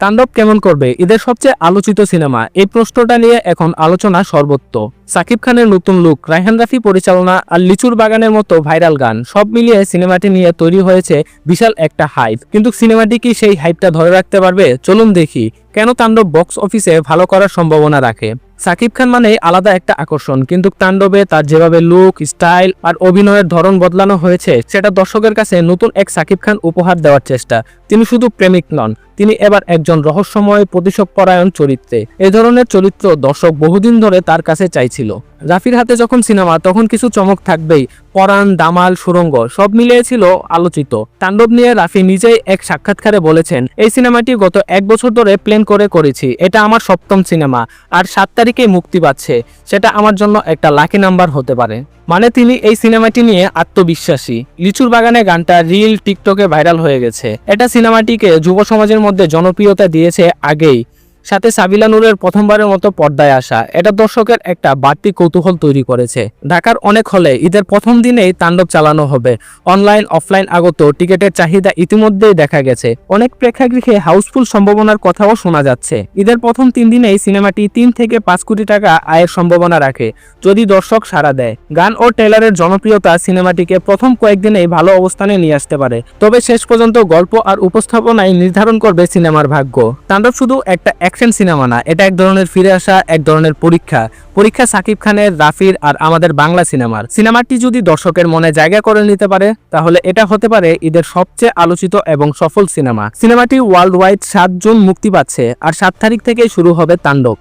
তাণ্ডব কেমন করবে? ঈদের সবচেয়ে আলোচিত সিনেমা। এই প্রশ্নটা নিয়ে এখন আলোচনা সর্বত্র সাকিব খানের নতুন লুক রায়হান রাফি পরিচালনা আর লিচুর বাগানের মতো ভাইরাল গান, সব মিলিয়ে সিনেমাটি নিয়ে তৈরি হয়েছে বিশাল একটা হাইপ কিন্তু সিনেমাটি কি সেই হাইপটা ধরে রাখতে পারবে? চলুন দেখি। কেন তাণ্ডব বক্স অফিসে ভালো করার সম্ভাবনা রাখে? সাকিব খান মানে আলাদা একটা আকর্ষণ। কিন্তু তাণ্ডবে তার যেভাবে লুক স্টাইল আর অভিনয়ের ধরন বদলানো হয়েছে, সেটা দর্শকের কাছে নতুন এক সাকিব খান উপহার দেওয়ার চেষ্টা। তিনি শুধু প্রেমিক নন তিনি এবার একজন রহস্যময় প্রতিশোধ পরায়ণ চরিত্রে। এ ধরনের চরিত্র দর্শক বহুদিন ধরে তার কাছে চাইছিল। রাফির হাতে যখন সিনেমা, তখন কিছু চমক থাকবেই। পরাণ, দামাল, সুরঙ্গ, সব মিলিয়ে ছিল আলোচিত। তাণ্ডব নিয়ে রাফি নিজেই এক সাক্ষাৎকারে বলেছেন, এই সিনেমাটি গত এক বছর ধরে প্ল্যান করে করেছি। এটা আমার সপ্তম সিনেমা, আর সাত তারিখে মুক্তি পাচ্ছে। সেটা আমার জন্য একটা লাকি নাম্বার হতে পারে। মানে তিনি এই সিনেমাটি নিয়ে আত্মবিশ্বাসী। লিচুর বাগানে গানটা রিল, টিকটকে ভাইরাল হয়ে গেছে। এটা সিনেমাটিকে যুব সমাজের মধ্যে জনপ্রিয়তা দিয়েছে আগেই। সাথে সাবিলা নূরের প্রথমবারের মতো পর্দায় আসা। এটা দর্শকের একটা বাড়তি কৌতূহল তৈরি করেছে। ঢাকার অনেক হলে ঈদের প্রথম দিনেই তাণ্ডব চালানো হবে। অনলাইন, অফলাইন আগত টিকিটের চাহিদা ইতিমধ্যেই দেখা গেছে। অনেক প্রেক্ষাগৃহে হাউসফুল সম্ভাবনার কথাও শোনা যাচ্ছে। ঈদের প্রথম তিন দিনেই সিনেমাটি তিন থেকে পাঁচ কোটি টাকা আয়ের সম্ভাবনা রাখে, যদি দর্শক সাড়া দেয়। গান ও ট্রেলারের জনপ্রিয়তা সিনেমাটিকে প্রথম কয়েকদিনেই ভালো অবস্থানে নিয়ে আসতে পারে। তবে শেষ পর্যন্ত গল্প আর উপস্থাপনায় নির্ধারণ করবে সিনেমার ভাগ্য। তাণ্ডব শুধু একটা অ্যাকশন সিনেমা না, এটা এক ধরনের ফিরে আসা, এক ধরনের পরীক্ষা। পরীক্ষা সাকিব খানের, রাফির আর আমাদের বাংলা সিনেমার। সিনেমাটি যদি দর্শকের মনে জায়গা করে নিতে পারে, তাহলে এটা হতে পারে ঈদের সবচেয়ে আলোচিত এবং সফল সিনেমা। সিনেমাটি ওয়ার্ল্ড ওয়াইড সাত জুন মুক্তি পাচ্ছে, আর সাত তারিখ থেকেই শুরু হবে তাণ্ডব।